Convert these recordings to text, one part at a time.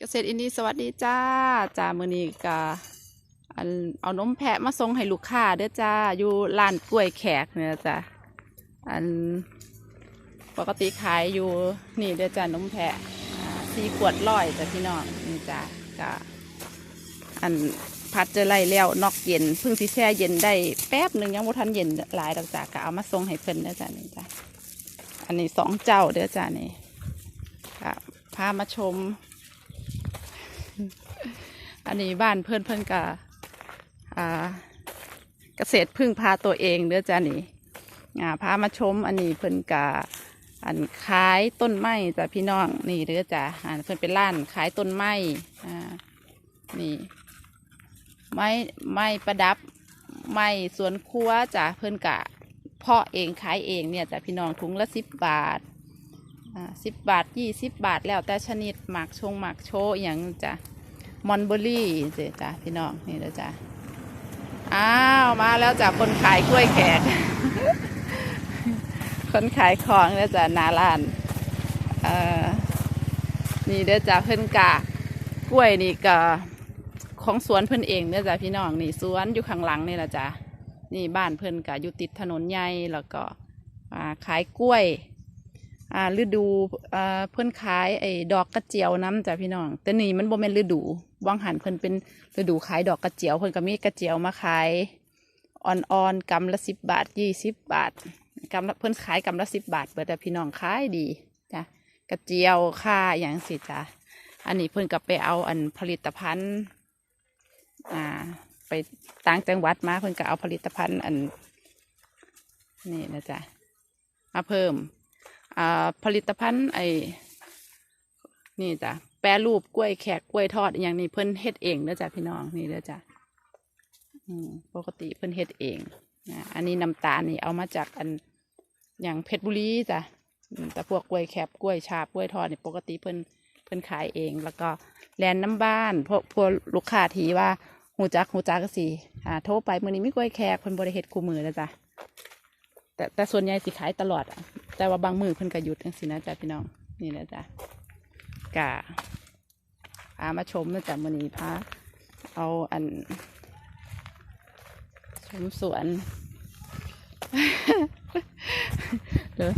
เกษตรอินดี้สวัสดีจ้าจ้ามือนี้กะอันเอานมแพะมาส่งให้ลูกค้าเด้อจ้าอยู่ร้านกล้วยแขกเนี่ยจ้าอันปกติขายอยู่นี่เด้อจ้านมแพะสี่ขวดร้อยจ้ะพี่น้องนี่จ้ากะอันพัดเจอไรแล้วนอกเย็นเพิ่งสิแช่เย็นได้แป๊บหนึ่งยังบ่ทันเย็นหลายดอกจ้ากะเอามาส่งให้เพิ่นเด้อจ้านี่จ้าอันนี้สองเจ้าเด้อจ้านี่กะพามาชม อันนี้บ้านเพื่อนเพื่อนกับเกษตรพึ่งพาตัวเองเด้อจ้านี่พามาชมอันนี้เพื่อนกับอันขายต้นไม้จ้ะพี่น้องนี่เด้อจ้ะอ่าเพื่อนเป็นร้านขายต้นไม้อ่านี่ไม้ไม้ประดับไม้สวนครัวจ้ะเพื่อนกะเพาะเองขายเองเนี่ยจ้ะพี่น้องถุงละสิบบาทอ่าสิบบาทยี่สิบบาทแล้วแต่ชนิดหมากชงหมากโชอย่างจ้ะ มอนเบอรี่เจ๊จ้ะพี่น้องนี่แล้วจ้ะอ้าวมาแล้วจ้ะคนขายกล้วยแขก คนขายของแล้วจ้ะนาลานเอ่อนี่เด้อจ้ะเพิ่นกะกล้วยนี่ก็ของสวนเพิ่นเองเด้อจ้ะพี่น้องนี่สวนอยู่ข้างหลังนี่แหละจ้ะนี่บ้านเพิ่นกะอยู่ติดถนนใหญ่แล้วก็ขายกล้วย อ่าฤดูอ่าเพิ่นขายไอ้ดอกกระเจียวน้ำจ้ะพี่น้อง แต่นี่มันบ่แม่นฤดูวางหันเพิ่นเป็นฤดูขายดอกกระเจียวเพิ่นก็มีกระเจียวมาขายอ่อนๆกำละสิบบาทยี่สิบบาทกำละเพิ่นขายกำละสิบบาทเบิดแต่พี่น้องขายดีจ้ะกระเจียวค่าอย่างสิจ้ะอันนี้เพิ่นก็ไปเอาอันผลิตภัณฑ์อ่าไปต่างจังหวัดมาเพิ่นก็เอาผลิตภัณฑ์อันนี่นะจ๊ะมาเพิ่ม อ่าผลิตภัณฑ์ไอ้นี่จ้ะแปรรูปกล้วยแขกกล้วยทอดอย่างนี้เพิ่นเฮ็ดเองเด้อจ้ะพี่น้องนี่เด้อจ้ะอืมปกติเพิ่นเฮ็ดเองนะอันนี้น้ำตาลนี่เอามาจากอันอย่างเพชรบุรีจ้ะแต่พวกกล้วยแคบกล้วยฉาบกล้วยทอดนี่ปกติเพิ่นเพิ่นขายเอง แล้วก็แลนน้ำบ้านพวกพวกลูกค้าทีว่าหูจักหูจักก็สิอ่าโทรไปมื้อนี้ไมีกล้วยแขกเพิ่นบ่ได้เฮ็ดคู่มือแล้วจ้ะ แต่แต่ส่วนใหญ่สิขายตลอดอะแต่ว่าบางมือเพิ่นก็หยุดจังสินะจ๊ะพี่น้องนี่นะจ๊ะกะพามาชมนะจ๊ะมื้อนี้พาเอาอัน ชมสวนเด้อ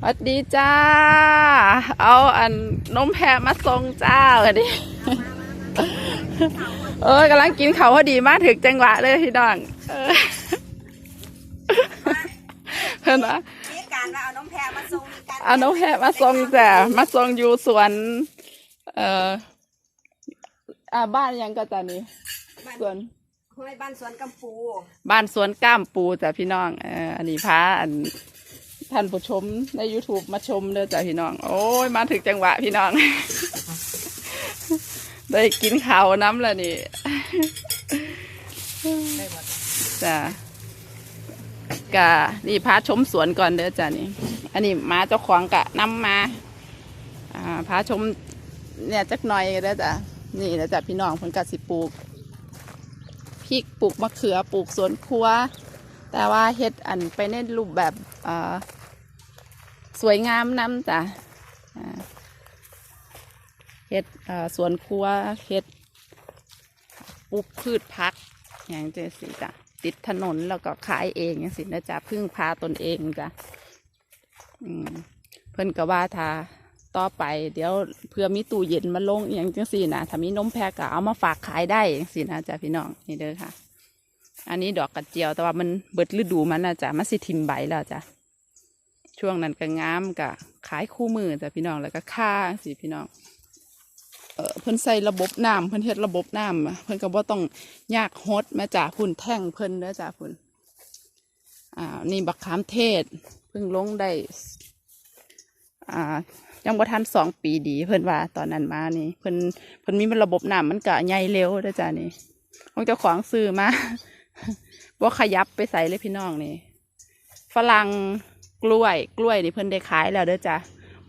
สวัสดีจ้า เอาอันนมแพะมาส่งจ้าวันนี้เออกำลังกินเขาพอดีมากถึงจังหวะเลยพี่น้องเออ นไหมมีการว่าเอาน้องแพรมาส่งมีการเอาน้องแพะมาส่งจ้ะมาส่งอยู่สวน เอ่ออ่าบ้านยังก็จะนี่บ้านสวนห้วยบ้านสวนกำปู บ้านสวนก้ามปูจ้ะพี่น้องเอ่ออันนี้พาอันท่านผู้ชมใน YouTube มาชมเด้อจ้ะพี่น้อง โอ้ยมาถึงจังหวะพี่น้อง ได้กินข้าวน้ำแล้วนี่จ้ะ กะนี่พาชมสวนก่อนเด้อจ้ะนี่ อันนี้มาเจ้าของกะนำมาอ่าพาชมเนี่ยจักหน่อยก็ได้อจ้ะนี่นะจ้ะพี่น้องเพิ่นกะสิปลูกพริกปลูกมะเขือปลูกสวนครัว แต่ว่าเฮ็ดอันไปในรูปแบบอ่าสวยงามนำจ้ะอ่าเฮ็ดอ่าสวนครัวเฮ็ดปลูกพืชพักอย่างเจสิจ้ะ ติดถนนแล้วก็ขายเองอย่างสินะจ๊ะพึ่งพาตนเองจ้ะเพิ่นก็ว่าถ้าต่อไป เดี๋ยวเพื่อมีตู้เย็นมาลงอย่างจังสี่นะถ้ามีนมแพะก็เอามาฝากขายได้จังสี่นะจ๊ะพี่น้องนี่เด้อค่ะ อันนี้ดอกกระเจียวแต่ว่ามันเบิดฤดูมันนะจ๊ะมันสิทิมใบแล้วจ้ะช่วงนั้นก็งามก็ขายคู่มือจ้ะพี่น้องแล้วก็ค่าสิพี่น้อง เพิ่นใส่ระบบน้ำเพิ่นเฮ็ดระบบน้ำเพิ่นก็บ่ต้องยากฮดแม่จ่าพุ่นแท่งเพิ่นเด้อจ่าพุ่นอ่านี่บักขามเทศเพิ่งลงได้อ่ายังบ่ทันสองปีดี เพิ่นว่าตอนนั้นมานี่ เพิ่นเพิ่นมีระบบน้ำมันก็ใหญ่เร็วเด้อจ้านี่ของเจ้าของซื้อมาบ่ขยับไปใส่เลยพี่น้องนี่ฝรั่งกล้วยกล้วยนี่เพิ่นได้ขายแล้วเด้อจ้า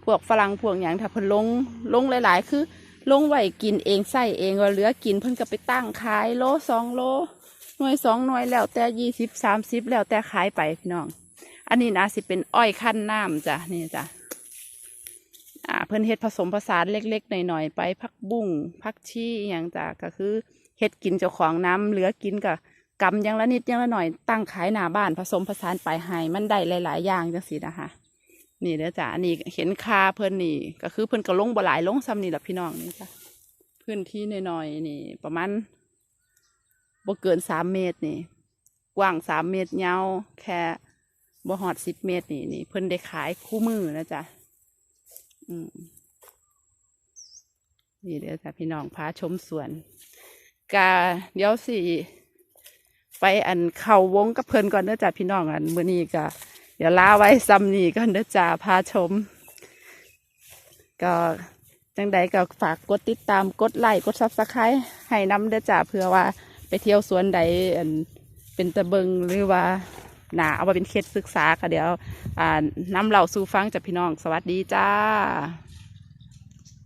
พวกฝรั่งพวกหยังถ้าเพิ่นลงลงหลาย ๆ คือ ลงไหวกินเองใส่เองว่าเหลือกินเพิ่นก็ไปตั้งขายโลสองโลหน่วยสองหน่วยแล้วแต่ยี่สิบสามสิบแล้วแต่ขายไปพี่น้อง อันนี้นะสิเป็นอ้อยขั้นน้ำจ้ะนี่จ้ะอ่าเพิ่นเฮ็ดผสมผสานเล็ก ๆ หน่อยๆไปพักบุ้งพักชี้อย่างจ้ะก็คือเฮ็ดกินเจ้าของน้ำเหลือกินก็กำยังละนิดยังละหน่อยตั้งขายหน้าบ้านผสมผสานไปให้มันได้หลาย ๆ อย่างจังซี่นะคะ นี่เด้อจ้ะอันนี้เห็นคาเพิ่นนี่ ก็คือเพิ่นก็ลงบ่หลายลงซ้ำนี่แหละพี่น้องนี่จ้ะพื้นที่น้อยๆนี่ ประมาณบ่เกินสามเมตรนี่ กว้างสามเมตรยาวแค่บ่หอดสิบเมตรนี่นี่เพิ่นได้ขายคู่มือนะจ๊ะอืมนี่เด้อจ้ะพี่น้องพาชมสวนกาเดี๋ยวสิไปอันเข้าวงกับเพิ่นก่อนเด้อจ้ะพี่น้องอันมื้อนี้ก็ เดี๋ยวลาไว้ซ้ำนี่ก่อนเด้อจ้าพาชม ก็จังใดก็ฝากกดติดตามกดไลค์กดซับสไครต์ให้น้ำเด้อจ้าเพื่อว่าไปเที่ยวสวนใดเป็นตะเบิงหรือว่าหนาเอามาเป็นเคสศึกษาก็เดี๋ยวน้ำเหล่าสู่ฟังจากพี่น้องสวัสดีจ้า